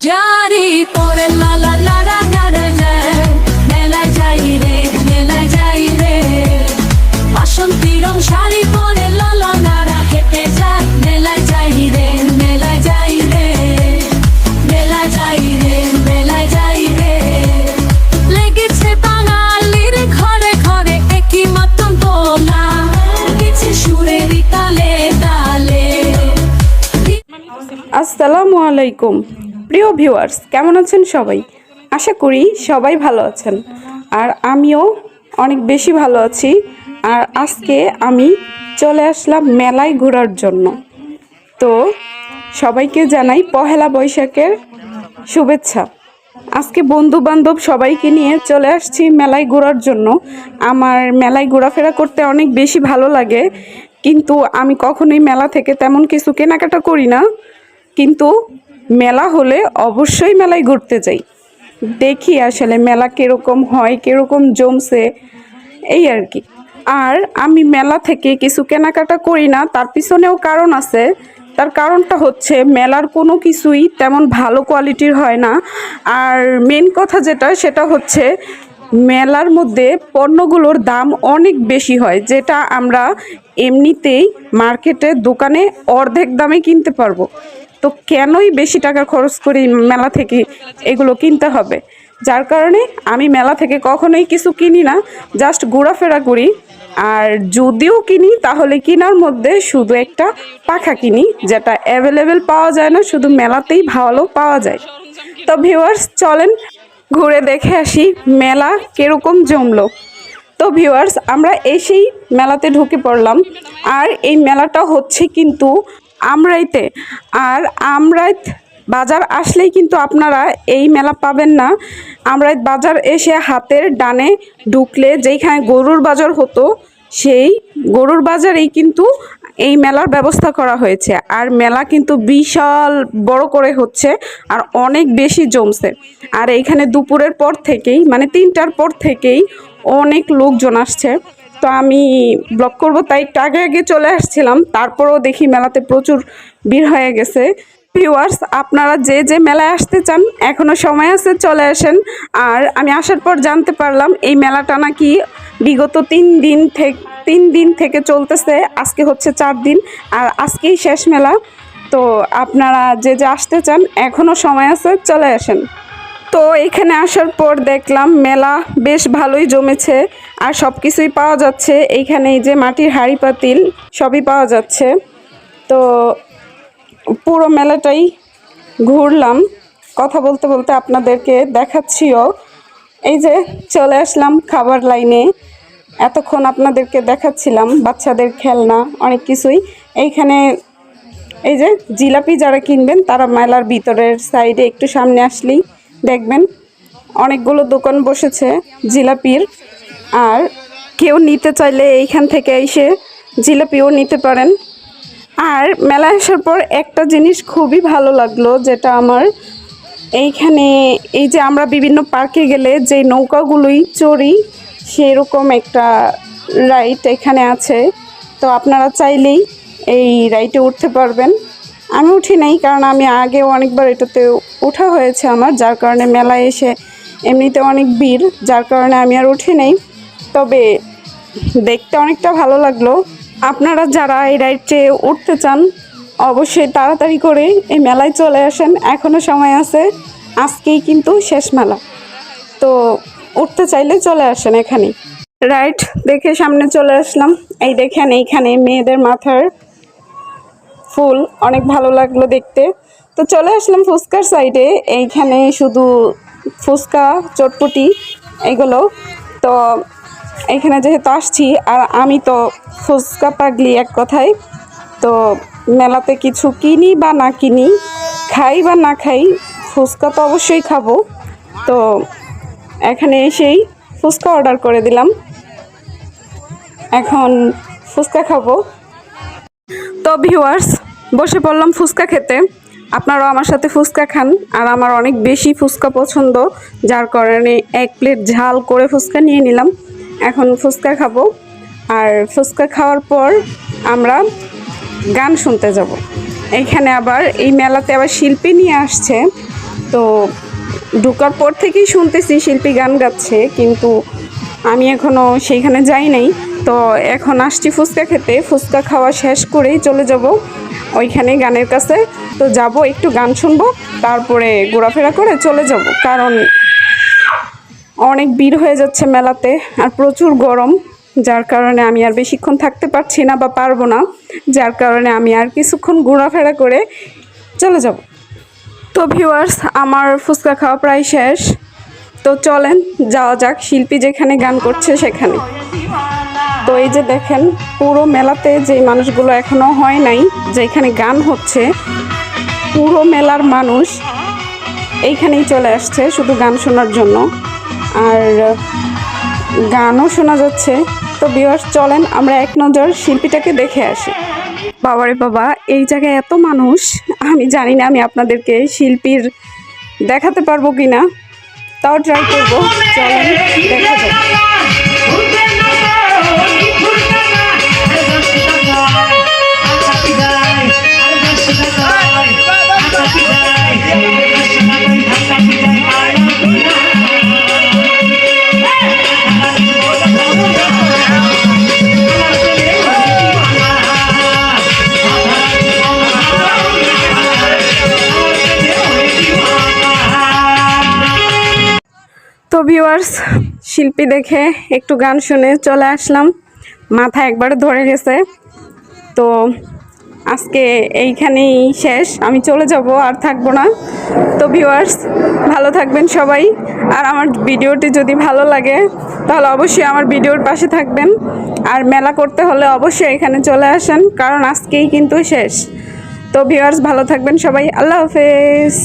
জারি পরে লা লা লা লা লা লা লা। যাই রে, মেলায় যাই রে। বাসন্তী রং শাড়ি পরে, লা লা লা লা, হেঁটে যাই রে, মেলায় যাই রে। মেলায় যাই রে, মেলায় যাই রে। লেগেছে বাঙালির ঘরে ঘরে একই মতন দোলা। গেছে সুরের তালে তালে। আসসালামু আলাইকুম। প্রিয় ভিউয়ার্স, কেমন আছেন সবাই? আশা করি সবাই ভালো আছেন। আর আমিও অনেক বেশি ভালো আছি। আর আজকে আমি চলে আসলাম মেলায় ঘোরার জন্য। তো সবাইকে জানাই পহেলা বৈশাখের শুভেচ্ছা। আজকে বন্ধু বান্ধব সবাইকে নিয়ে চলে আসছি মেলায় ঘোরার জন্য। আমার মেলায় ঘোরাফেরা করতে অনেক বেশি ভালো লাগে। কিন্তু আমি কখনোই মেলা থেকে তেমন কিছু কেনাকাটা করি না। কিন্তু মেলা হলে অবশ্যই মেলায় ঘুরতে যাই। দেখি আসলে মেলা কীরকম হয়, কীরকম জমছে, এই আর কি। আর আমি মেলা থেকে কিছু কেনাকাটা করি না, তার পিছনেও কারণ আছে। তার কারণটা হচ্ছে মেলার কোনো কিছুই তেমন ভালো কোয়ালিটির হয় না। আর মেন কথা যেটা, সেটা হচ্ছে মেলার মধ্যে পণ্যগুলোর দাম অনেক বেশি হয়, যেটা আমরা এমনিতেই মার্কেটে দোকানে অর্ধেক দামে কিনতে পারব। তো কেনই বেশি টাকা খরচ করি মেলা থেকে এগুলো কিনতে হবে? যার কারণে আমি মেলা থেকে কখনোই কিছু কিনি না জাস্ট ঘোরাফেরা করি। আর যদিও কিনি, তাহলে কেনার মধ্যে শুধু একটা পাখা কিনি, যেটা অ্যাভেলেবেল পাওয়া যায় না, শুধু মেলাতেই ভালো পাওয়া যায়। তো ভিউয়ার্স চলেন ঘুরে দেখে আসি মেলা কীরকম জমলো। তো ভিউয়ার্স আমরা এসেই মেলাতে ঢুকে পড়লাম। আর এই মেলাটা হচ্ছে কিন্তু আমরাইতে। আর আমরাইত বাজার আসলেই কিন্তু আপনারা এই মেলা পাবেন না। আমরাইত বাজার এসে হাতের ডানে ঢুকলে যেইখানে গরুর বাজার হতো, সেই গরুর বাজারেই কিন্তু এই মেলার ব্যবস্থা করা হয়েছে। আর মেলা কিন্তু বিশাল বড় করে হচ্ছে আর অনেক বেশি জমছে। আর এইখানে দুপুরের পর থেকেই মানে তিনটার পর থেকেই অনেক লোকজন আসছে। তো আমি ব্লগ করব, তাই একটু আগে আগে চলে আসছিলাম। তারপরেও দেখি মেলাতে প্রচুর ভিড় হয়ে গেছে। ভিউয়ার্স, আপনারা যে যে মেলায় আসতে চান এখনও সময় আছে, চলে আসেন। আর আমি আসার পর জানতে পারলাম, এই মেলাটা নাকি বিগত তিন দিন থেকে তিন দিন থেকে চলতেছে, আজকে হচ্ছে চার দিন, আর আজকেই শেষ মেলা। তো আপনারা যে যে আসতে চান এখনও সময় আছে, চলে আসেন। তো এখানে আসার পর দেখলাম মেলা বেশ ভালোই জমেছে, আর সব কিছুই পাওয়া যাচ্ছে। এইখানে এই যে মাটির হাঁড়ি পাতিল, সবই পাওয়া যাচ্ছে। তো পুরো মেলাটাই ঘুরলাম। কথা বলতে বলতে আপনাদেরকে দেখাচ্ছিও। এই যে চলে আসলাম খাবার লাইনে। এতক্ষণ আপনাদেরকে দেখাচ্ছিলাম বাচ্চাদের খেলনা, অনেক কিছুই। এইখানে এই যে জিলাপি যারা কিনবেন, তারা মেলার ভিতরের সাইডে একটু সামনে আসলেই দেখবেন। অনেকগুলো দোকান বসেছে জিলাপির। আর কেউ নিতে চাইলে এইখান থেকে এসে জিলাপিও নিতে পারেন। আর মেলায় আসার পর একটা জিনিস খুবই ভালো লাগল, যেটা আমার এইখানে এই যে আমরা বিভিন্ন পার্কে গেলে যে নৌকাগুলোই, চড়ি সেরকম একটা রাইড এখানে আছে। তো আপনারা চাইলেই এই রাইটে উঠতে পারবেন। আমি উঠি নাই, কারণ আমি আগেও অনেকবার এটাতে ওঠা হয়েছে আমার, যার কারণে মেলায় এসে এমনিতে অনেক ভিড়, যার কারণে আমি আর উঠি নাই। তবে দেখতে অনেকটা ভালো লাগল। আপনারা যারা এই রাইডে উঠতে চান, অবশ্যই তাড়াতাড়ি করে এই মেলায় চলে আসেন। এখনও সময় আছে, আজকেই কিন্তু শেষ মেলা। তো উঠতে চাইলে চলে আসেন এখানে। রাইট দেখে সামনে চলে আসলাম। এই দেখেন এইখানে মেয়েদের মাথার ফুল, অনেক ভালো লাগল দেখতে। তো চলে আসলাম ফুচকার সাইডে এইখানে শুধু ফুচকা, চটপটি, এগুলো। তো এখানে যেহেতু আসছি, আর আমি তো ফুচকা পাগলি এক কথায়, তো মেলাতে কিছু কিনি বা না কিনি, খাই বা না খাই, ফুচকা তো অবশ্যই খাব। তো এখানে এসেই ফুচকা অর্ডার করে দিলাম। এখন ফুচকা খাব। তো ভিউয়ার্স বসে পড়লাম ফুচকা খেতে। আপনারাও আমার সাথে ফুচকা খান। আর আমার অনেক বেশি ফুচকা পছন্দ। যার কারণে এক প্লেট ঝাল করে ফুচকা নিয়ে নিলাম। এখন ফুচকা খাব। আর ফুচকা খাওয়ার পর আমরা গান শুনতে যাব। এখানে আবার এই মেলাতে আবার শিল্পী নিয়ে আসছে। তো ঢোকার পর থেকেই শুনতেছি শিল্পী গান গাচ্ছে, কিন্তু আমি এখনও সেইখানে যাই নাই। তো এখন আসছি ফুচকা খেতে, ফুচকা খাওয়া শেষ করেই চলে যাব ওইখানে গানের কাছে। তো যাব, একটু গান শুনব, তারপরে ঘোরাফেরা করে চলে যাব, কারণ অনেক ভিড় হয়ে যাচ্ছে মেলাতে আর প্রচুর গরম, যার কারণে আমি আর বেশিক্ষণ থাকতে পারছি না বা পারব না, যার কারণে আমি আর কিছুক্ষণ ঘোরাফেরা করে চলে যাব। তো ভিউয়ার্স আমার ফুচকা খাওয়া প্রায় শেষ। তো চলেন, যাওয়া যাক। শিল্পী যেখানে গান করছে সেখানে। তো এই যে দেখেন, পুরো মেলাতে যে মানুষগুলো এখনও হয় নাই, যেখানে গান হচ্ছে, পুরো মেলার মানুষ এইখানেই চলে আসছে শুধু গান শোনার জন্য। আর গানও শোনা যাচ্ছে। তো বিয়ার্স চলেন আমরা এক নজর শিল্পীটাকে দেখে আসি। বাবারে বাবা, এই জায়গায় এত মানুষ, আমি জানি না আমি আপনাদেরকে শিল্পীর দেখাতে পারব কি না তাও ট্রাই করব, চলেন, দেখা যাক। ভিউয়ার্স শিল্পী দেখে একটু গান শুনে চলে আসলাম। মাথা একবার ধরে গেছে। তো আজকে এইখানেই শেষ। আমি চলে যাব, আর থাকব না। তো ভিউয়ার্স ভালো থাকবেন সবাই। আর আমার ভিডিওটি যদি ভালো লাগে, তাহলে অবশ্যই আমার ভিডিওর পাশে থাকবেন। আর মেলা করতে হলে অবশ্যই এখানে চলে আসেন, কারণ আজকেই কিন্তু শেষ। তো ভিউয়ার্স ভালো থাকবেন সবাই। আল্লাহ হাফেজ।